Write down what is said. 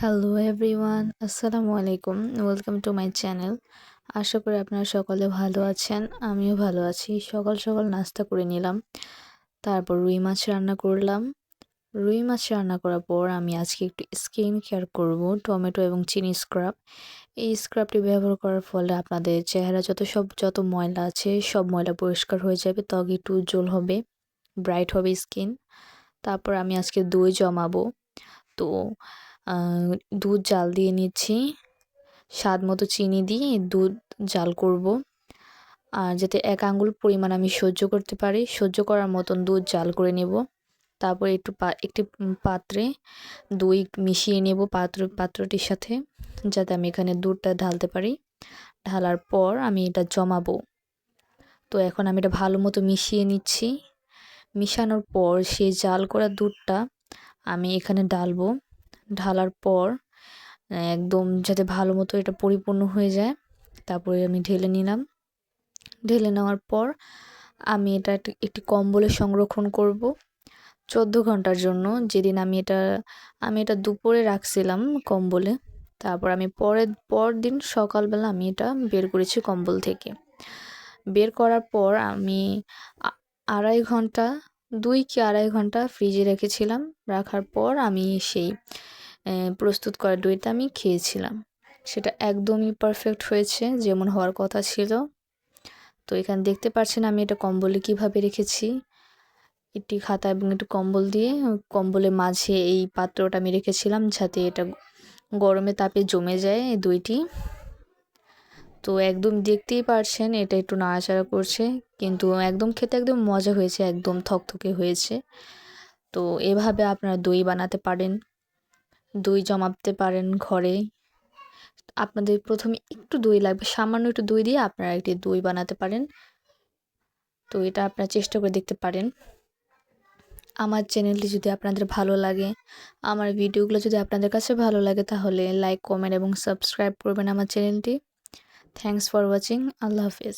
Hello everyone আসসালামু আলাইকুম welcome to my channel আশা করি আপনারা সকলে ভালো আছেন, আমিও ভালো আছি। সকাল সকাল নাস্তা করে নিলাম, তারপর রুই মাছ রান্না করলাম। রুই মাছ রান্না করার পর আমি আজকে একটু স্কিন কেয়ার করব, টমেটো এবং চিনি স্ক্রাব এই স্ক্রাবটি ব্যবহার করার ফলে আপনাদের চেহারা যত সব, যত ময়লা আছে, সব ময়লা পরিষ্কার হয়ে যাবে, ত্বক একটু উজ্জ্বল হবে ব্রাইট হবে স্কিন তারপর আমি আজকে দই জমাবো। তো দুধ জাল দিয়ে নিচ্ছি। স্বাদ মতো চিনি দিয়ে দুধ জাল করব। আর যাতে এক আঙ্গুল পরিমাণ আমি সহ্য করতে পারি, সহ্য করার মতন দুধ জাল করে নেব। তারপর একটু একটি পাত্রে দই মিশিয়ে নেব পাত্র, পাত্রটির সাথে, যাতে আমি এখানে দুধটা ঢালতে পারি। ঢালার পর আমি এটা জমাবো। তো এখন আমি এটা ভালো মতো মিশিয়ে নিচ্ছি। মিশানোর পর সেই জাল করা দুধটা আমি এখানে ডালবো ঢালার পর, একদম যাতে ভালো মতো এটা পরিপূর্ণ হয়ে যায়, তারপরে আমি ঢেলে নিলাম। ঢেলে নেওয়ার পর আমি এটা একটি কম্বলে সংরক্ষণ করব। চোদ্দ ঘণ্টার জন্য যেদিন আমি এটা আমি এটা দুপুরে রাখছিলাম কম্বলে, তারপর আমি পরের পর দিন সকালবেলা আমি এটা বের করেছি কম্বল থেকে। বের করার পর আমি আড়াই ঘণ্টা, দুই কি আড়াই ঘণ্টা ফ্রিজে রেখেছিলাম। রাখার পর আমি সেই প্রস্তুত করা দইটা আমি খেয়েছিলাম। সেটা একদমই পারফেক্ট হয়েছে, যেমন হওয়ার কথা ছিল। তো এখানে দেখতে পাচ্ছেন আমি এটা কম্বলে কীভাবে রেখেছি। একটি খাতা এবং একটু কম্বল দিয়ে, কম্বলের মাঝে এই পাত্রটা আমি রেখেছিলাম যাতে এটা গরমে তাপে জমে যায় এই দইটি। তো একদম দেখতেই পারছেন, এটা একটু নাড়াচাড়া করছে, কিন্তু একদম খেতে একদম মজা হয়েছে, একদম থকথকে হয়েছে। তো এভাবে আপনারা দই বানাতে পারেন। দই জমাতে পারেন ঘরে। আপনাদের প্রথমে একটু দই লাগবে, সামান্য একটু দই দিয়ে আপনারা একটি দই বানাতে পারেন। তো এটা আপনারা চেষ্টা করে দেখতে পারেন। আমার চ্যানেলটি যদি আপনাদের ভালো লাগে, আমার ভিডিওগুলো যদি আপনাদের কাছে ভালো লাগে, তাহলে লাইক, কমেন্ট এবং সাবস্ক্রাইব করবেন আমার চ্যানেলটি। থ্যাংকস ফর ওয়াচিং, আল্লাহ হাফিজ।